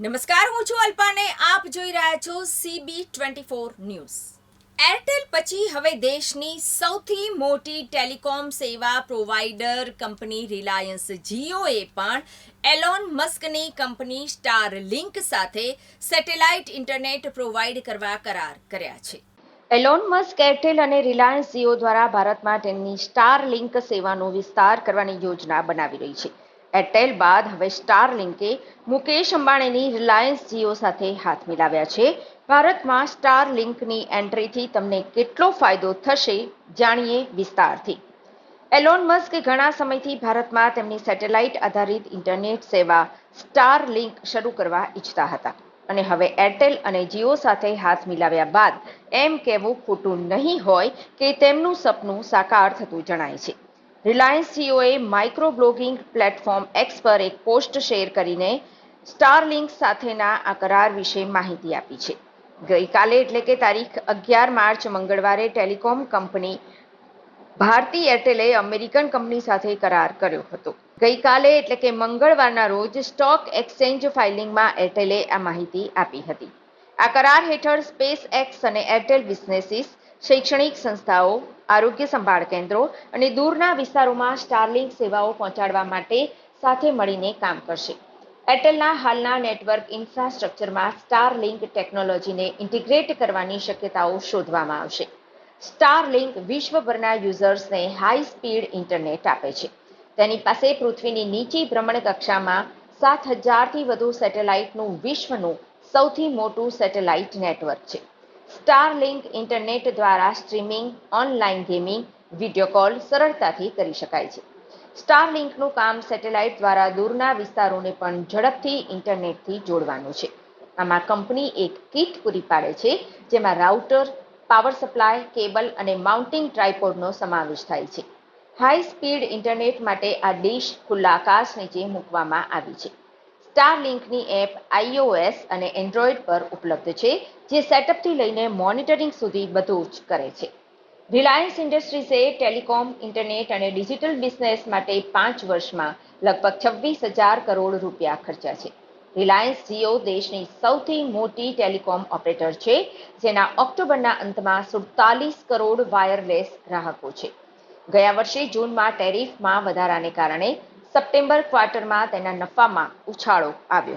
નમસ્કાર, હું છું અલ્પાને. આપ જોઈ રહ્યા છો CB twenty four news. Airtel પછી હવે દેશની સૌથી મોટી ટેલિકોમ સેવા પ્રોવાઈડર કંપની રિલાયન્સ જીઓએ પણ એલોન મસ્કની કંપની સ્ટાર લિંક સાથે સેટેલાઇટ ઇન્ટરનેટ પ્રોવાઈડ કરવા કરાર કર્યા છે. એલોન મસ્ક એરટેલ અને રિલાયન્સ જીઓ દ્વારા ભારતમાં તેમની સ્ટાર લિંક સેવાનો વિસ્તાર કરવાની યોજના બનાવી રહી છે. એરટેલ બાદ હવે સ્ટાર લિંકે મુકેશ અંબાણીની રિલાયન્સ જીઓ સાથે હાથ મિલાવ્યા છે. ભારતમાં સ્ટાર લિંકની એન્ટ્રીથી તમને કેટલો ફાયદો થશે જાણીએ વિસ્તારથી. એલોન મસ્કે ઘણા સમયથી ભારતમાં તેમની સેટેલાઇટ આધારિત ઇન્ટરનેટ સેવા સ્ટાર લિંક શરૂ કરવા ઈચ્છતા હતા અને હવે એરટેલ અને જીઓ સાથે હાથ મિલાવ્યા બાદ એમ કહેવું ખોટું નહીં હોય કે તેમનું સપનું સાકાર થતું જણાય છે. રિલાયન્સ જીઓએ માઇક્રો બ્લોગિંગ પ્લેટફોર્મ એક્સ પર એક પોસ્ટ શેર કરીને સ્ટારલિંક સાથેના આ કરાર વિશે માહિતી આપી છે. ગઈકાલે એટલે કે તારીખ અગિયાર માર્ચ મંગળવારે ટેલિકોમ કંપની ભારતી એરટેલે અમેરિકન કંપની સાથે કરાર કર્યો હતો. ગઈકાલે એટલે કે મંગળવારના રોજ સ્ટોક એક્સચેન્જ ફાઇલિંગમાં એરટેલે આ માહિતી આપી હતી. આ કરાર હેઠળ સ્પેસ એક્સ અને એરટેલ બિઝનેસીસ શૈક્ષણિક સંસ્થાઓ, આરોગ્ય સંભાળ કેન્દ્રો અને દૂરના વિસ્તારોમાં સ્ટારલિંક સેવાઓ પહોંચાડવા માટે સાથે મળીને કામ કરશે. એરટેલના હાલના નેટવર્ક ઇન્ફ્રાસ્ટ્રક્ચરમાં સ્ટારલિંક ટેકનોલોજીને ઇન્ટિગ્રેટ કરવાની શક્યતાઓ શોધવામાં આવશે. સ્ટારલિંક વિશ્વભરના યુઝર્સને હાઈ સ્પીડ ઇન્ટરનેટ આપે છે. તેની પાસે પૃથ્વીની નીચી ભ્રમણ કક્ષામાં સાત હજારથી વધુ સેટેલાઇટનું વિશ્વનું સૌથી મોટું સેટેલાઇટ નેટવર્ક છે. સ્ટારલિંક ઇન્ટરનેટ દ્વારા streaming, online gaming, video call સરળતાથી કરી શકાય છે. સ્ટારલિંકનું કામ સેટેલાઇટ દ્વારા દૂરના વિસ્તારોને પણ ઝડપથી ઇન્ટરનેટથી જોડવાનું છે. આમાં કંપની એક કીટ પૂરી પાડે છે, જેમાં રાઉટર, પાવર સપ્લાય, કેબલ અને માઉન્ટિંગ ટ્રાયપોડનો સમાવેશ થાય છે. હાઈ સ્પીડ ઇન્ટરનેટ માટે આ ડીશ ખુલ્લા આકાશ નીચે મૂકવામાં આવી છે. સ્ટારલિંકની એપ આઈઓએસ અને એન્ડ્રોઈડ પર ઉપલબ્ધ છે, જે સેટઅપથી લઈને મોનિટરિંગ સુધી બધું જ કરે છે. રિલાયન્સ ઇન્ડસ્ટ્રીઝે ટેલિકોમ, ઇન્ટરનેટ અને ડિજિટલ બિઝનેસ માટે પાંચ વર્ષમાં લગભગ છવ્વીસ હજાર કરોડ રૂપિયા ખર્ચ્યા છે. રિલાયન્સ જીઓ દેશની સૌથી મોટી ટેલિકોમ ઓપરેટર છે, જેના ઓક્ટોબરના અંતમાં સુડતાલીસ કરોડ વાયરલેસ ગ્રાહકો છે. ગયા વર્ષે જૂનમાં ટેરિફમાં વધારાને કારણે સપ્ટેમ્બર ક્વાર્ટરમાં તેના નફામાં ઉછાળો આવ્યો